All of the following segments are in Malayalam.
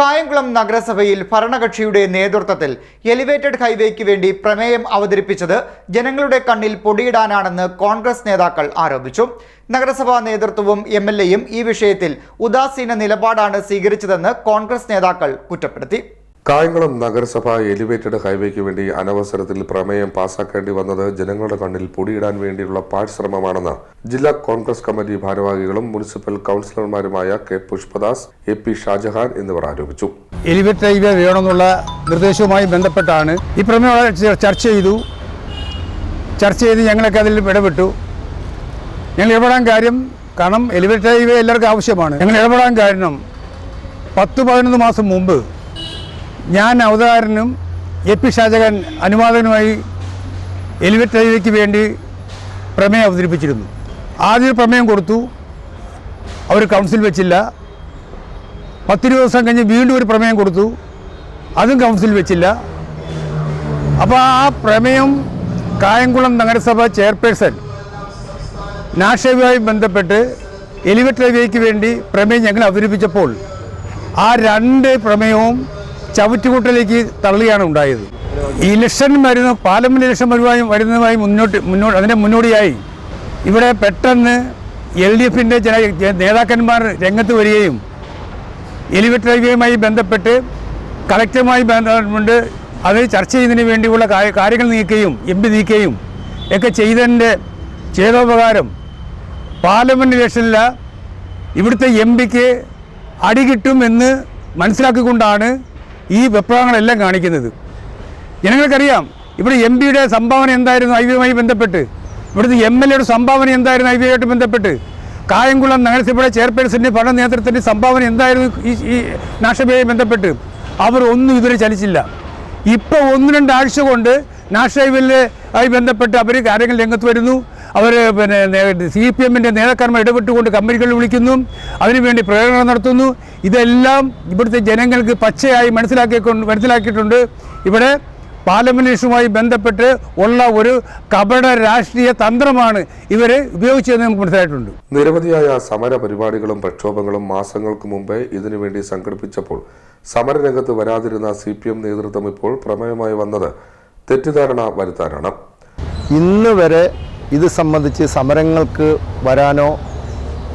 കായംകുളം നഗരസഭയിൽ ഭരണകക്ഷിയുടെ നേതൃത്വത്തിൽ എലിവേറ്റഡ് ഹൈവേക്ക് വേണ്ടി പ്രമേയം അവതരിപ്പിച്ചത് ജനങ്ങളുടെ കണ്ണിൽ പൊടിയിടാനാണെന്ന് കോൺഗ്രസ് നേതാക്കൾ ആരോപിച്ചു. നഗരസഭാ നേതൃത്വവും എം എൽ എയും ഈ വിഷയത്തിൽ ഉദാസീന നിലപാടാണ് സ്വീകരിച്ചതെന്ന് കോൺഗ്രസ് നേതാക്കൾ കുറ്റപ്പെടുത്തി. കായംകുളം നഗരസഭ എലിവേറ്റഡ് ഹൈവേക്ക് വേണ്ടി അനവസരത്തിൽ പ്രമേയം പാസാക്കേണ്ടി വന്നത് ജനങ്ങളുടെ കണ്ണിൽ പൊടിയിടാൻ വേണ്ടിയുള്ള പാഴ്ശ്രമമാണെന്ന് ജില്ലാ കോൺഗ്രസ് കമ്മിറ്റി ഭാരവാഹികളും municipal കൌൺസിലർമാരുമായ K Pushpadas A P Shajahan എന്നിവർ ആരോപിച്ചു. എലിവേറ്റഡ് ഹൈവേ വേണമെന്നുള്ള നിർദ്ദേശവുമായി ബന്ധപ്പെട്ടാണ് ഈ പ്രമേയം ചർച്ച ചെയ്തു. ചർച്ച ചെയ്ത് ഞങ്ങളൊക്കെ അതിൽ ഇടപെട്ടു. ഞങ്ങൾ ഇടപെടാൻ കാര്യം കാരണം എലിവേറ്റഡ് ഹൈവേ എല്ലാവർക്കും ആവശ്യമാണ്. ഞങ്ങൾ ഇടപെടാൻ കാരണം പത്ത് പതിനൊന്ന് മാസം മുമ്പ് ഞാൻ അവതാരനും എ പി ഷാജഹാൻ അനുവാദനുമായി എലിവറ്റ് വേണ്ടി പ്രമേയം അവതരിപ്പിച്ചിരുന്നു. ആദ്യം പ്രമേയം കൊടുത്തു. അവർ കൗൺസിൽ വെച്ചില്ല. പത്തിരുപത് ദിവസം കഴിഞ്ഞ് വീണ്ടും ഒരു പ്രമേയം കൊടുത്തു. അതും കൗൺസിൽ വെച്ചില്ല. അപ്പോൾ ആ പ്രമേയം കായംകുളം നഗരസഭ ചെയർപേഴ്സൺ നാഷയുമായി ബന്ധപ്പെട്ട് എലിവറ്റ് വേണ്ടി പ്രമേയം ഞങ്ങൾ അവതരിപ്പിച്ചപ്പോൾ ആ രണ്ട് പ്രമേയവും ചവിറ്റുകൂട്ടലേക്ക് തള്ളിയാണ് ഉണ്ടായത്. ഇലക്ഷൻ വരുന്ന പാർലമെന്റ് ഇലക്ഷൻ വരുവായും വരുന്നതുമായി മുന്നോട്ട് മുന്നോട്ട് അതിന്റെ മുന്നോടിയായി ഇവിടെ പെട്ടെന്ന് എൽ ഡി എഫിന്റെ ചില നേതാക്കന്മാർ രംഗത്ത് വരികയും എലിവേറ്റർ ഹൈവേയുമായി ബന്ധപ്പെട്ട് കളക്ടറുമായി ബന്ധപ്പെട്ട് അത് ചർച്ച ചെയ്യുന്നതിന് വേണ്ടിയുള്ള കാര്യങ്ങൾ നീക്കുകയും എം പി നീക്കുകയും ഒക്കെ ചെയ്തതിന്റെ ചെയ്തോപകാരം പാർലമെന്റ് ഇലക്ഷനിൽ ഇവിടുത്തെ എം പിക്ക് അടി കിട്ടുമെന്ന് മനസ്സിലാക്കിക്കൊണ്ടാണ് ഈ വിപ്ലവങ്ങളെല്ലാം കാണിക്കുന്നത്. ജനങ്ങൾക്കറിയാം ഇവിടെ എം പിയുടെ സംഭാവന എന്തായിരുന്നു ഐ വിയുമായി ബന്ധപ്പെട്ട്? ഇവിടുത്തെ എം എൽ എയുടെ സംഭാവന എന്തായിരുന്നു ഐ വിയുമായിട്ട് ബന്ധപ്പെട്ട്? കായംകുളം നഗരസഭയുടെ ചെയർപേഴ്സന്റെ ഭരണ നേതൃത്വത്തിന്റെ സംഭാവന എന്തായിരുന്നു ഈ ഈ നാഷബിയുമായി ബന്ധപ്പെട്ട്? അവർ ഒന്നും ഇതുവരെ ചലിച്ചില്ല. ഇപ്പോൾ ഒന്ന് രണ്ടാഴ്ച കൊണ്ട് കൊണ്ട് ആയി ബന്ധപ്പെട്ട് അവർ കാര്യങ്ങൾ രംഗത്ത് വരുന്നു. അവർ പിന്നെ സി പി എമ്മിന്റെ നേതാക്കന്മാർ ഇടപെട്ടുകൊണ്ട് കമ്പനികൾ വിളിക്കുന്നു അതിനുവേണ്ടി പ്രകടനം നടത്തുന്നു. ഇതെല്ലാം ഇവിടുത്തെ ജനങ്ങൾക്ക് പച്ചയായി മനസ്സിലാക്കിക്കൊണ്ട് മനസ്സിലാക്കിയിട്ടുണ്ട്. ഇവിടെ പാർലമെന്റേഷനുമായി ബന്ധപ്പെട്ട് ഉള്ള ഒരു കപട രാഷ്ട്രീയ തന്ത്രമാണ് ഇവർ ഉപയോഗിച്ചതെന്ന് നമുക്ക് മനസ്സിലായിട്ടുണ്ട്. നിരവധിയായ സമര പരിപാടികളും പ്രക്ഷോഭങ്ങളും മാസങ്ങൾക്ക് മുമ്പേ ഇതിനുവേണ്ടി സംഘടിപ്പിച്ചപ്പോൾ സമരരംഗത്ത് വരാതിരുന്ന സി പി എം നേതൃത്വം ഇപ്പോൾ പ്രമേയമായി വന്നത് തെറ്റിദ്ധാരണ വരുത്താനാണ്. ഇന്ന് വരെ ഇത് സംബന്ധിച്ച് സമരങ്ങൾക്ക് വരാനോ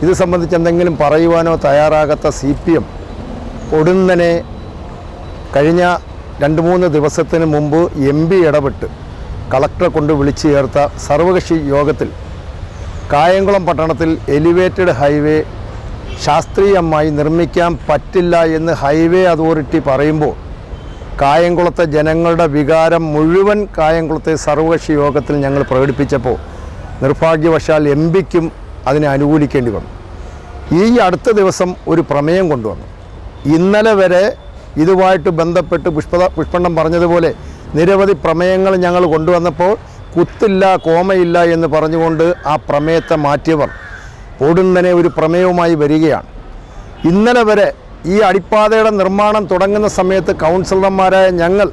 ഇത് സംബന്ധിച്ച് എന്തെങ്കിലും പറയുവാനോ തയ്യാറാകാത്ത സി പി എം ഒടുന്നനെ കഴിഞ്ഞ രണ്ട് മൂന്ന് ദിവസത്തിന് മുമ്പ് എം പി ഇടപെട്ട് കളക്ടറെ കൊണ്ട് വിളിച്ചു ചേർത്ത സർവകക്ഷി യോഗത്തിൽ കായംകുളം പട്ടണത്തിൽ എലിവേറ്റഡ് ഹൈവേ ശാസ്ത്രീയമായി നിർമ്മിക്കാൻ പറ്റില്ല എന്ന് ഹൈവേ അതോറിറ്റി പറയുമ്പോൾ കായംകുളത്തെ ജനങ്ങളുടെ വികാരം മുഴുവൻ കായംകുളത്തെ സർവകക്ഷി യോഗത്തിൽ ഞങ്ങൾ പ്രകടിപ്പിച്ചപ്പോൾ നിർഭാഗ്യവശാൽ എം പിക്കും അതിനെ അനുകൂലിക്കേണ്ടി വന്നു. ഈ അടുത്ത ദിവസം ഒരു പ്രമേയം കൊണ്ടുവന്നു. ഇന്നലെ വരെ ഇതുമായിട്ട് ബന്ധപ്പെട്ട് പുഷ്പ പുഷ്പണ്ണം പറഞ്ഞതുപോലെ നിരവധി പ്രമേയങ്ങൾ ഞങ്ങൾ കൊണ്ടുവന്നപ്പോൾ കുത്തില്ല കോമയില്ല എന്ന് പറഞ്ഞുകൊണ്ട് ആ പ്രമേയത്തെ മാറ്റിയവർ പൊടുന്നനെ ഒരു പ്രമേയവുമായി വരികയാണ്. ഇന്നലെ വരെ ഈ അടിപ്പാതയുടെ നിർമ്മാണം തുടങ്ങുന്ന സമയത്ത് കൗൺസിലർമാരായ ഞങ്ങൾ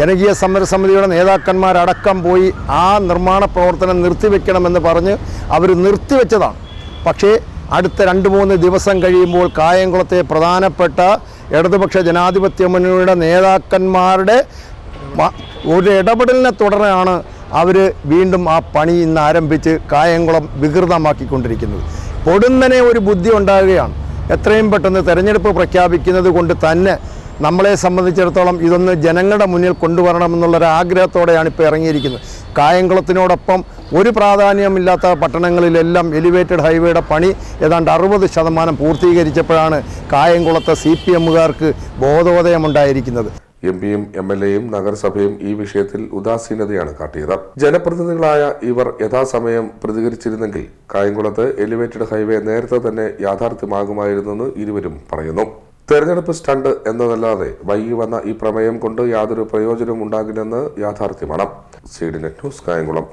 ജനകീയ സമരസമിതിയുടെ നേതാക്കന്മാരടക്കം പോയി ആ നിർമ്മാണ പ്രവർത്തനം നിർത്തിവെക്കണമെന്ന് പറഞ്ഞ് അവർ നിർത്തിവെച്ചതാണ്. പക്ഷേ അടുത്ത രണ്ട് മൂന്ന് ദിവസം കഴിയുമ്പോൾ കായംകുളത്തെ പ്രധാനപ്പെട്ട ഇടതുപക്ഷ ജനാധിപത്യ മുന്നണിയുടെ നേതാക്കന്മാരുടെ ഒരു ഇടപെടലിനെ തുടർന്നാണ് അവർ വീണ്ടും ആ പണി ഇന്ന് ആരംഭിച്ച് കായംകുളം വികൃതമാക്കിക്കൊണ്ടിരിക്കുന്നത്. പൊടുന്നനെ ഒരു ബുദ്ധി ഉണ്ടാകുകയാണ്. എത്രയും പെട്ടെന്ന് തെരഞ്ഞെടുപ്പ് പ്രഖ്യാപിക്കുന്നത് കൊണ്ട് തന്നെ നമ്മളെ സംബന്ധിച്ചിടത്തോളം ഇതൊന്ന് ജനങ്ങളുടെ മുന്നിൽ കൊണ്ടുവരണമെന്നുള്ളൊരു ആഗ്രഹത്തോടെയാണ് ഇപ്പോൾ ഇറങ്ങിയിരിക്കുന്നത്. കായംകുളത്തിനോടൊപ്പം ഒരു പ്രാധാന്യമില്ലാത്ത പട്ടണങ്ങളിലെല്ലാം എലിവേറ്റഡ് ഹൈവേയുടെ പണി ഏതാണ്ട് അറുപത് ശതമാനം പൂർത്തീകരിച്ചപ്പോഴാണ് കായംകുളത്തെ സി പി എമ്മുകാർക്ക് ബോധോദയമുണ്ടായിരിക്കുന്നത്. എം പിയും എം എൽ എയും നഗരസഭയും ഈ വിഷയത്തിൽ ഉദാസീനതയാണ് കാട്ടിയത്. ജനപ്രതിനിധികളായ ഇവർ യഥാസമയം പ്രതികരിച്ചിരുന്നെങ്കിൽ കായംകുളത്ത് എലിവേറ്റഡ് ഹൈവേ നേരത്തെ തന്നെ യാഥാർത്ഥ്യമാകുമായിരുന്നെന്ന് ഇരുവരും പറയുന്നു. തെരഞ്ഞെടുപ്പ് സ്റ്റണ്ട് എന്നതല്ലാതെ വൈകി വന്ന ഈ പ്രമേയം കൊണ്ട് യാതൊരു പ്രയോജനവും ഉണ്ടാകില്ലെന്ന് യാഥാർത്ഥ്യമാണ്. Seed net news Kayamkulam.